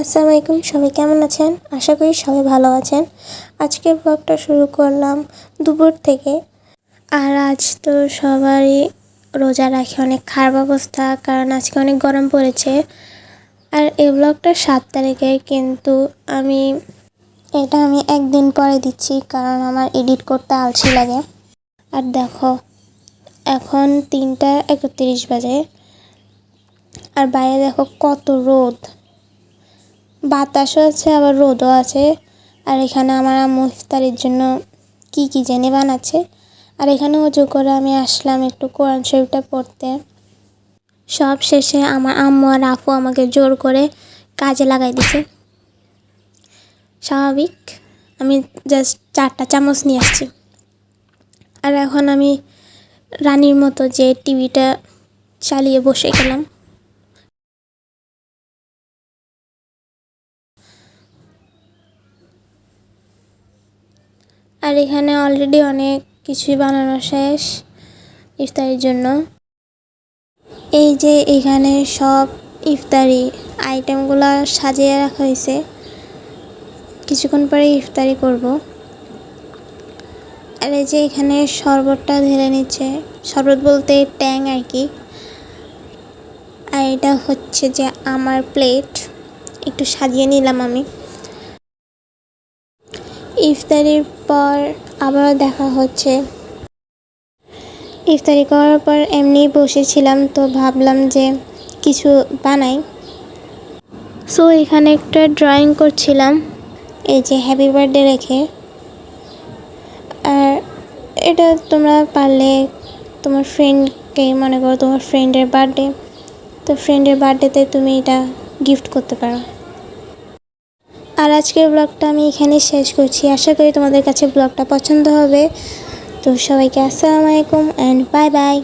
আসসালামু আলাইকুম সবাই কেমন আছেন? আশা করি সবাই ভালো আছেন। আজকের ব্লগটা শুরু করলাম দুপুর থেকে। আর আজ তো সবারই রোজা রাখে অনেক খারাপ অবস্থা, কারণ আজকে অনেক গরম পড়েছে। আর এই ব্লগটা সাত তারিখে, কিন্তু আমি এটা আমি একদিন পরে দিচ্ছি, কারণ আমার এডিট করতে আলসি লাগে। আর দেখো, এখন তিনটা একত্রিশ বাজে। আর বাইরে দেখো কত রোদ। বাতাসও আছে, আবার রোদও আছে। আর এখানে আমার আম্মু ইফতারির জন্য কি কি জেনে বানাচ্ছে। আর এখানে উজু করে আমি আসলাম একটু কোরআন শরীফটা পড়তে। সব শেষে আমার আম্মু আর আফু আমাকে জোর করে কাজে লাগাই দিছে। স্বাভাবিক, আমি জাস্ট চারটা চামচ নিয়ে আসছি। আর এখন আমি রানীর মতো যে টিভিটা চালিয়ে বসে গেলাম। আর এখানে অলরেডি অনেক কিছুই বানানো শেষ ইফতারির জন্য। এই যে এখানে সব ইফতারি আইটেমগুলো সাজিয়ে রাখা হয়েছে। কিছুক্ষণ পরে ইফতারি করব। আর এই যে এখানে শরবতটা ঢেলে নিচ্ছে। শরবত বলতে ট্যাং আর কি। আর এটা হচ্ছে যে আমার প্লেট একটু সাজিয়ে নিলাম আমি। ইফতারির পর আবারও দেখা হচ্ছে। ইফতারি করার পর এমনি বসেছিলাম, তো ভাবলাম যে কিছু বানাই। সো এখানে একটা ড্রয়িং করছিলাম, এই যে হ্যাপি বার্থডে রেখে। আর এটা তোমরা পারলে তোমার ফ্রেন্ডকে মনে করো তোমার ফ্রেন্ডের বার্থডে তো ফ্রেন্ডের বার্থডেতে তুমি এটা গিফট করতে পারো। আর আজকের ব্লগটা আমি এখানে শেষ করছি। আশা করি তোমাদের কাছে ব্লগটা পছন্দ হবে। তো সবাইকে আসসালামু আলাইকুম অ্যান্ড বাই বাই